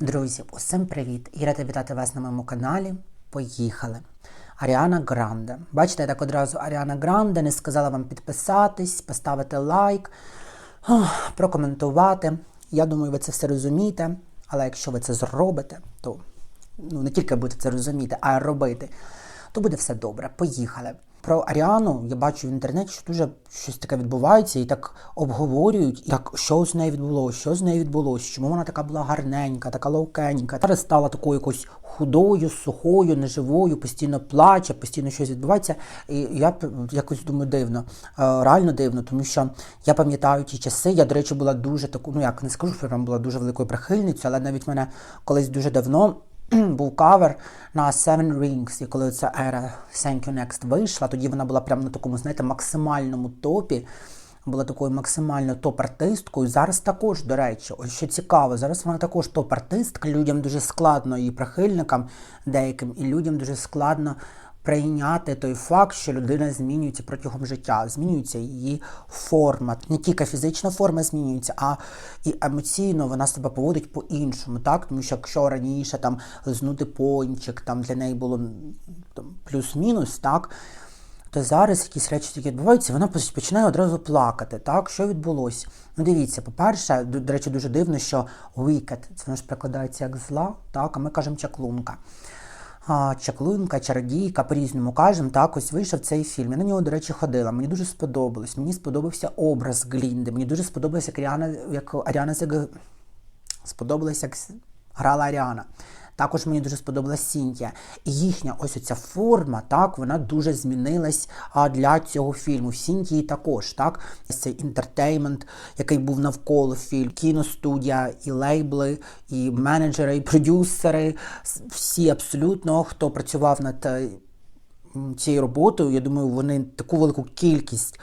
Друзі, усім привіт! І рада вітати вас на моєму каналі. Поїхали! Аріана Гранде. Бачите, я так одразу Аріана Гранде не сказала вам підписатись, поставити лайк, прокоментувати. Я думаю, ви це все розумієте. Але якщо ви це зробите, то ну, не тільки будете це розуміти, а й робити, то буде все добре. Поїхали. Про Аріану я бачу в інтернеті, що дуже щось таке відбувається, і так обговорюють, як що з нею відбулося, що з нею відбулося, чому вона така була гарненька, така ловкенька. Зараз стала такою якось худою, сухою, неживою, постійно плаче, постійно щось відбувається. І я якось думаю дивно, Е, реально дивно, тому що я пам'ятаю ті часи. Я, до речі, була дуже таку, ну як не скажу, що прям була дуже великою прихильницею, але навіть мене колись дуже давно. був кавер на Seven Rings, і коли ця ера Thank You Next вийшла, тоді вона була прямо на такому, знаєте, максимальному топі. Була такою максимально топ-артисткою. Зараз також, до речі, ось що цікаво, зараз вона також топ-артистка. Людям дуже складно і прихильникам деяким, і людям дуже складно прийняти той факт, що людина змінюється протягом життя, змінюється її форма. Не тільки фізична форма змінюється, а і емоційно вона себе поводить по-іншому, так? Тому що якщо раніше там лизнути пончик, там для неї було плюс-мінус, так? То зараз якісь речі такі відбуваються, вона починає одразу плакати. Так, що відбулося? Ну, дивіться, по-перше, до, речі, дуже дивно, що wicked, це воно ж перекладається як зла, так, а ми кажемо чаклунка. Чаклунка, чародійка, по-різному кажемо, так, ось вийшов цей фільм. Я на нього, до речі, ходила. Мені дуже сподобалось. Мені сподобався образ Глінди. Мені дуже сподобалося, як Аріана, як Аріана сподобалось, як грала Аріана. Також мені дуже сподобалась Сінтія. І їхня ось ця форма, так, вона дуже змінилась а, для цього фільму. В Сінтії також, так, цей інтертеймент, який був навколо фільму, кіностудія, і лейбли, і менеджери, і продюсери, всі абсолютно, хто працював над е, цією роботою, я думаю, вони таку велику кількість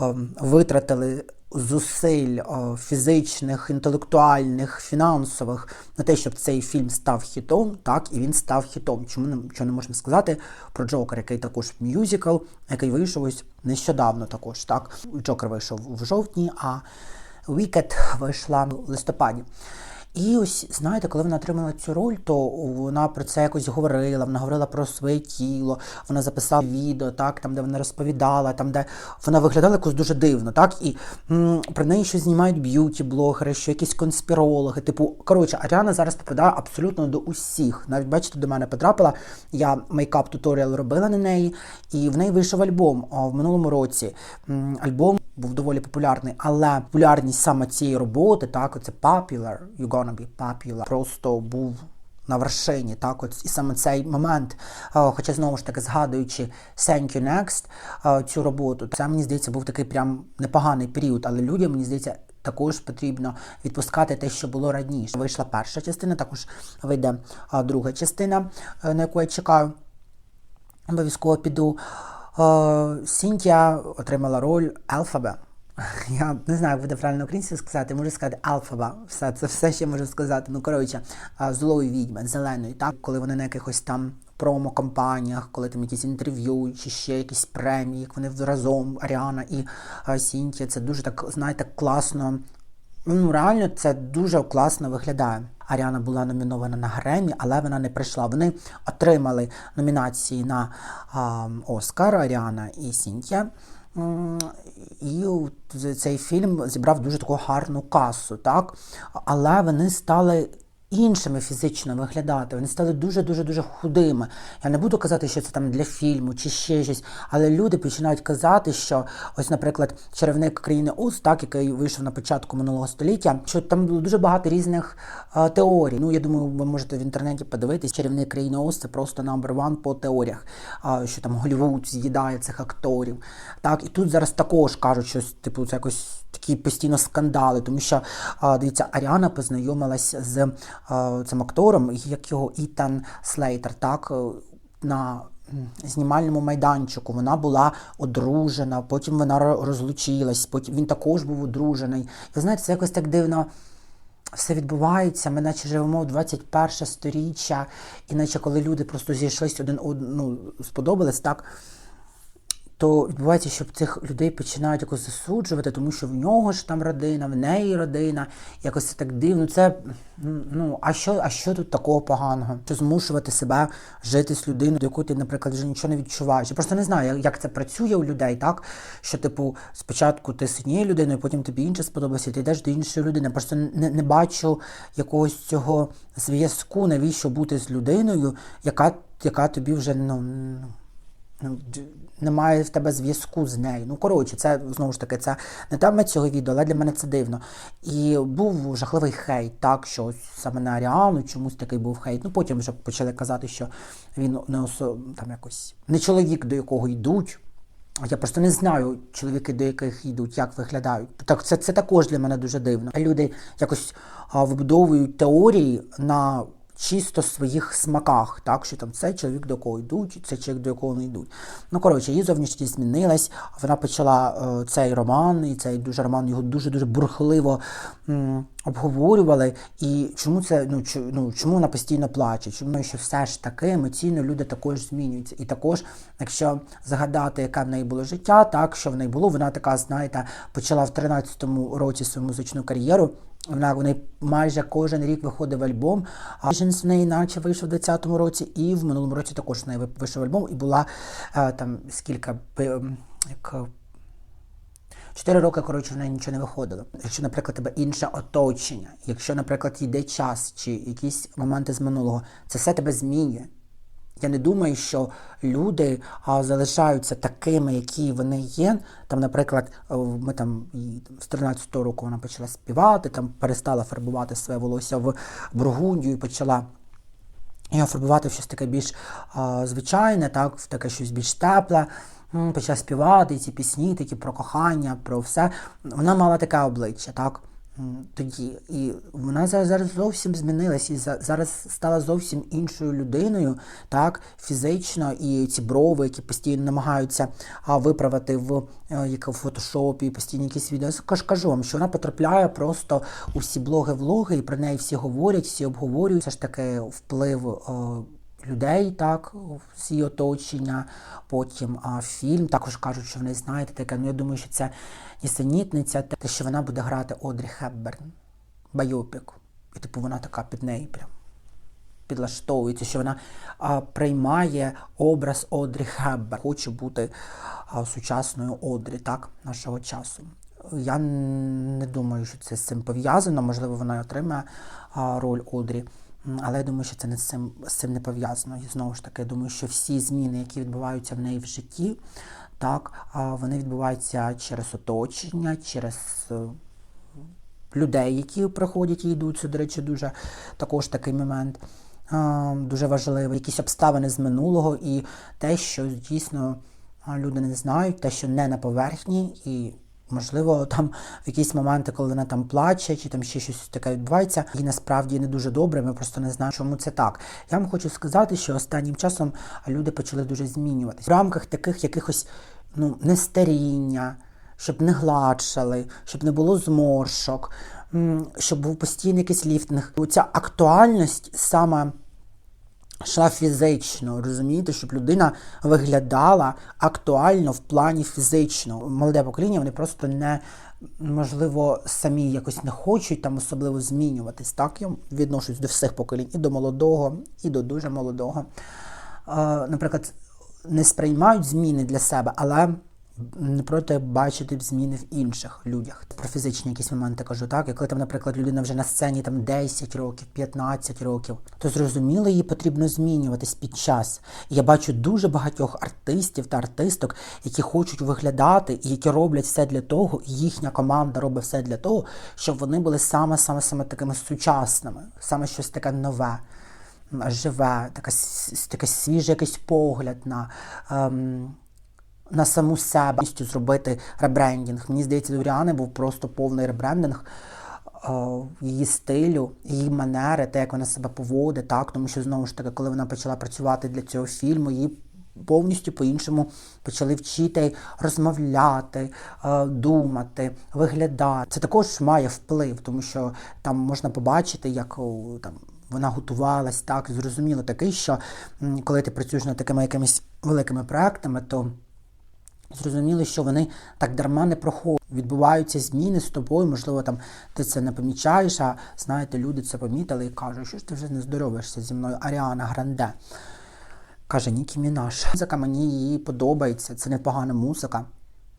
ем, витратили зусиль е, фізичних, інтелектуальних, фінансових на те, щоб цей фільм став хітом, так, і він став хітом. Чому не, чого не можна сказати про Джокер, який також мюзикл, який вийшов ось нещодавно також. Так. Джокер вийшов в жовтні, а Вікет вийшла в листопаді. І ось знаєте, коли вона отримала цю роль, то вона про це якось говорила. Вона говорила про своє тіло, вона записала відео, так там, де вона розповідала, там де вона виглядала якось дуже дивно, так і м, про неї ще знімають б'юті-блогери, що якісь конспірологи. Типу, коротше, Аріана зараз попадає абсолютно до усіх. Навіть бачите, до мене потрапила. Я мейкап туторіал робила на неї, і в неї вийшов альбом в минулому році. Альбом був доволі популярний, але популярність саме цієї роботи, так, оце popular, you're gonna be popular, просто був на вершині, так, от і саме цей момент, е, хоча знову ж таки згадуючи Thank You Next, е, цю роботу, це мені здається був такий прям непоганий період, але людям мені здається. Також потрібно відпускати те, що було раніше. Вийшла перша частина, також вийде друга частина, е, на яку я чекаю. Обов'язково піду. Е, Сінтія отримала роль Алфаба. Я не знаю, як буде правильно українською сказати, можу сказати Алфаба. Все, це все ще можу сказати. Ну, коротше, е, злої відьми, зеленої, так? Коли вони на якихось там промо-компаніях, коли там якісь інтерв'ю чи ще якісь премії, як вони разом, Аріана і е, Сінтія, це дуже так, знаєте, класно Ну, реально, це дуже класно виглядає. Аріана була номінована на Гремі, але вона не прийшла. Вони отримали номінації на а, Оскар Аріана і Сінтія. І цей фільм зібрав дуже таку гарну касу, так? Але вони стали іншими фізично виглядати. Вони стали дуже дуже худими. Я не буду казати, що це там для фільму чи ще щось, але люди починають казати, що ось, наприклад, чарівник країни Оз, так який вийшов на початку минулого століття, що там було дуже багато різних е, теорій. Ну я думаю, ви можете в інтернеті подивитись. Чарівник країни Оз це просто number one по теоріях, е, що там Голлівуд з'їдає цих акторів. Так, і тут зараз також кажуть, що типу це якось такі постійно скандали, тому що дивіться, Аріана познайомилась з а, цим актором, як його Ітан Слейтер, так. е, На знімальному майданчику вона була одружена, потім вона розлучилась, потім він також був одружений. Ви знаєте, це якось так дивно все відбувається. Ми наче живемо в 21 сторіччя, і наче коли люди просто зійшлись один од... ну, сподобались, так то відбувається, що цих людей починають якось засуджувати, тому що в нього ж там родина, в неї родина, якось це так дивно. Це ну а що, а що тут такого поганого? Що змушувати себе жити з людиною, до якої ти, наприклад, вже нічого не відчуваєш. Я просто не знаю, як це працює у людей, так що, типу, спочатку ти з однією людиною, потім тобі інше сподобається, ти йдеш до іншої людини. Просто не, не бачу якогось цього зв'язку, навіщо бути з людиною, яка яка тобі вже ну. Ну немає в тебе зв'язку з нею. Ну, коротше, це знову ж таки, це не тема цього відео, але для мене це дивно. І був жахливий хейт, так, що саме на Аріану чомусь такий був хейт. Ну потім вже почали казати, що він не осо... там якось не чоловік, до якого йдуть. Я просто не знаю чоловіки, до яких йдуть, як виглядають. Так це це також для мене дуже дивно. Люди якось а, вибудовують теорії на чисто своїх смаках, так що там цей чоловік до кого йдуть, цей чоловік до якого не йдуть. Ну коротше, її зовнішність змінилась. Вона почала е, цей роман, і цей дуже роман його дуже дуже бурхливо м, обговорювали. І чому це ну, чу, ну чому вона постійно плаче? Чому що все ж таки емоційно люди також змінюються. І також, якщо згадати, яке в неї було життя, так що в неї було, вона така, знаєте, почала в 13-му році свою музичну кар'єру. Вона вони майже кожен рік виходив альбом. А в неї наче вийшов у 20-му році, і в минулому році також в неї вийшов альбом, і була е, там скільки як. Чотири роки, коротше, в неї нічого не виходило. Якщо, наприклад, тебе інше оточення, якщо, наприклад, йде час чи якісь моменти з минулого, це все тебе змінює. Я не думаю, що люди а, залишаються такими, які вони є. Там, наприклад, е, ми там з 13-го року вона почала співати, там перестала фарбувати своє волосся в Бургундію і почала його фарбувати в щось таке більш а, звичайне, так, в таке щось більш тепле. Почала співати ці пісні, такі про кохання, про все. Вона мала таке обличчя, так тоді. І вона зараз зовсім змінилась і зараз стала зовсім іншою людиною, так, фізично, і ці брови, які постійно намагаються виправити в е, в фотошопі, постійно якісь відео. Я кажу вам, що вона потрапляє просто у всі блоги-влоги, і про неї всі говорять, всі обговорюють. Все ж таки вплив. Людей, так, всі оточення, потім а, фільм. Також кажуть, що вони знаєте таке. Ну я думаю, що це нісенітниця, те, що вона буде грати Одрі Хепберн, Байопік. І типу вона така під неї прям підлаштовується, що вона а, приймає образ Одрі Хепберн. Хоче бути а, сучасною Одрі, так, нашого часу. Я не думаю, що це з цим пов'язано. Можливо, вона отримає а, роль Одрі. Але я думаю, що це не з цим з цим не пов'язано. І знову ж таки, я думаю, що всі зміни, які відбуваються в неї в житті, так, вони відбуваються через оточення, через е, людей, які приходять і йдуть. Це, до речі, дуже також такий момент дуже важливий. Якісь обставини з минулого і те, що дійсно люди не знають, те, що не на поверхні. і Можливо, там в якісь моменти, коли вона там плаче, чи там ще щось таке відбувається, і насправді не дуже добре. Ми просто не знаємо, чому це так. Я вам хочу сказати, що останнім часом люди почали дуже змінюватися в рамках таких якихось ну нестаріння, щоб не гладшали, щоб не було зморшок, щоб був постійний якийсь ліфтинг. Оця актуальність саме йшла фізично, розумієте, щоб людина виглядала актуально в плані фізично. Молоде покоління вони просто не можливо самі якось не хочуть там особливо змінюватись. Так я відношусь до всіх поколінь, і до молодого, і до дуже молодого. Наприклад, не сприймають зміни для себе, але не проти бачити зміни в інших людях. Про фізичні якісь моменти кажу, так, як коли там, наприклад, людина вже на сцені там 10 років, 15 років, то зрозуміло, її потрібно змінюватись під час. І я бачу дуже багатьох артистів та артисток, які хочуть виглядати і які роблять все для того, і їхня команда робить все для того, щоб вони були саме саме саме такими сучасними, саме щось таке нове. Живе, така, така свіжий якийсь погляд на ем, на саму себе зробити ребрендінг. Мені здається, у Ріани був просто повний ребрендинг її стилю, її манери, те, як вона себе поводить, так, тому що знову ж таки, коли вона почала працювати для цього фільму, її повністю по-іншому почали вчити розмовляти, думати, виглядати. Це також має вплив, тому що там можна побачити, як там. Вона готувалась так, зрозуміло такий, що коли ти працюєш над такими якимись великими проектами, то зрозуміли, що вони так дарма не проходять. Відбуваються зміни з тобою, можливо, там ти це не помічаєш, а знаєте, люди це помітили і кажуть, що ж ти вже не здоровишся зі мною, Аріана Гранде. Каже Нікі Мінаш. Музика мені її подобається. Це непогана музика,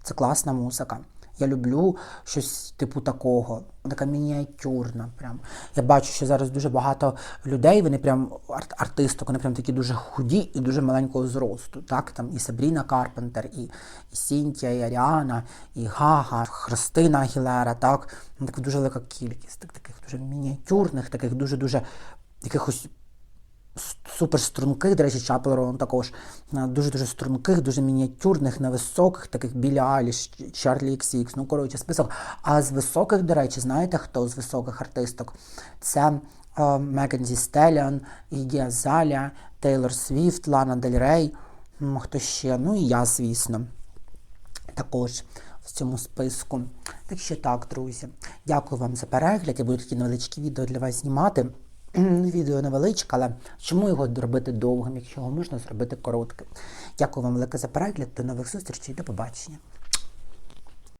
це класна музика. Я люблю щось типу такого, така мініатюрна. Прям. Я бачу, що зараз дуже багато людей, вони прям арт- артисток, вони прям такі дуже худі і дуже маленького зросту. Так? Там і Сабріна Карпентер, і, і Сінтія, і Аріана, і Гага, Христина Агілера, так? Така дуже велика кількість так, таких дуже мініатюрних, таких дуже-дуже якихось с- супер струнких, до речі, Чаплерон також е, дуже-дуже струнких, дуже мініатюрних, невисоких, таких Білі Айліш, Чарлі XCX, ну коротше, список. А з високих, до речі, знаєте хто з високих артисток? Це е, Меган Зі Стеліон, Ігі Азалія, Тейлор Свіфт, Лана Дель Рей, хто ще? Ну і я, звісно також в цьому списку. Так що так, друзі. Дякую вам за перегляд. Я буду такі невеличкі відео для вас знімати. Відео невеличке, але чому його робити довгим, якщо його можна зробити коротким? Дякую вам велике за перегляд. До нових зустрічей, до побачення.